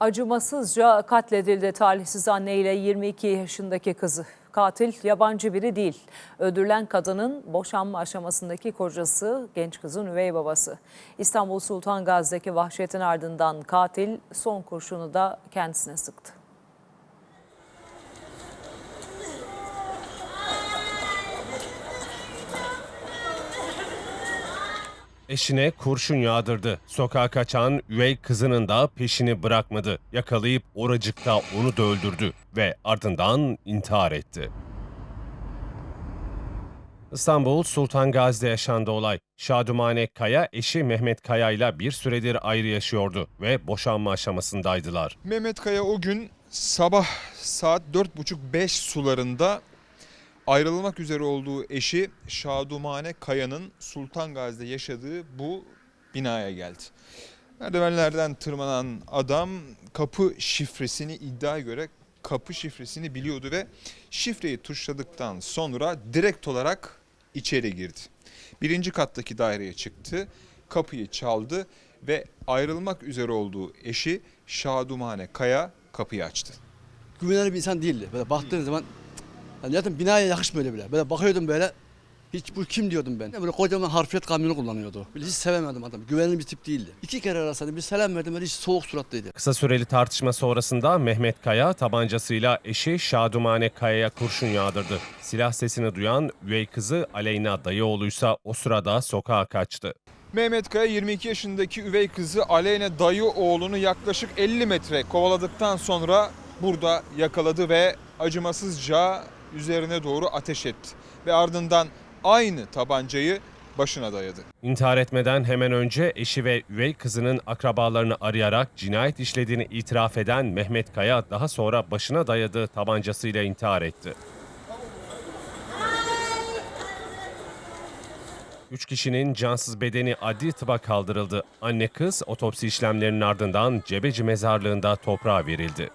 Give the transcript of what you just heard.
Acımasızca katledildi talihsiz anne ile 22 yaşındaki kızı. Katil yabancı biri değil. Öldürülen kadının boşanma aşamasındaki kocası, genç kızın üvey babası. İstanbul Sultan Gazi'deki vahşetin ardından katil son kurşunu da kendisine sıktı. Eşine kurşun yağdırdı. Sokağa kaçan üvey kızının da peşini bırakmadı. Yakalayıp oracıkta onu da öldürdü ve ardından intihar etti. İstanbul Sultan Gazi'de yaşandı olay. Şadumane Kaya eşi Mehmet Kaya ile bir süredir ayrı yaşıyordu ve boşanma aşamasındaydılar. Mehmet Kaya o gün sabah saat 4.30-5 sularında ayrılmak üzere olduğu eşi Şadumane Kaya'nın Sultan Gazi'de yaşadığı bu binaya geldi. Merdivenlerden tırmanan adam kapı şifresini iddia göre kapı şifresini biliyordu ve şifreyi tuşladıktan sonra direkt olarak içeri girdi. Birinci kattaki daireye çıktı, kapıyı çaldı ve ayrılmak üzere olduğu eşi Şadumane Kaya kapıyı açtı. güvenilir bir insan değildi. Böyle baktığın zaman yani zaten binaya yakışmıyor bile. Böyle bakıyordum böyle hiç bu kim diyordum ben. Böyle kocaman harfiyat kamyonu kullanıyordu. Böyle hiç sevemedim adamı. Güvenilir bir tip değildi. İki kere arasında bir selam verdim böyle hiç soğuk suratlıydı. Kısa süreli tartışma sonrasında Mehmet Kaya tabancasıyla eşi Şadumane Kaya'ya kurşun yağdırdı. Silah sesini duyan üvey kızı Aleyna dayıoğluysa o sırada sokağa kaçtı. Mehmet Kaya 22 yaşındaki üvey kızı Aleyna dayı oğlunu yaklaşık 50 metre kovaladıktan sonra burada yakaladı ve acımasızca üzerine doğru ateş etti. Ve ardından aynı tabancayı başına dayadı. İntihar etmeden hemen önce eşi ve üvey kızının akrabalarını arayarak cinayet işlediğini itiraf eden Mehmet Kaya daha sonra başına dayadığı tabancasıyla intihar etti. Üç kişinin cansız bedeni adli tıba kaldırıldı. Anne kız otopsi işlemlerinin ardından Cebeci mezarlığında toprağa verildi.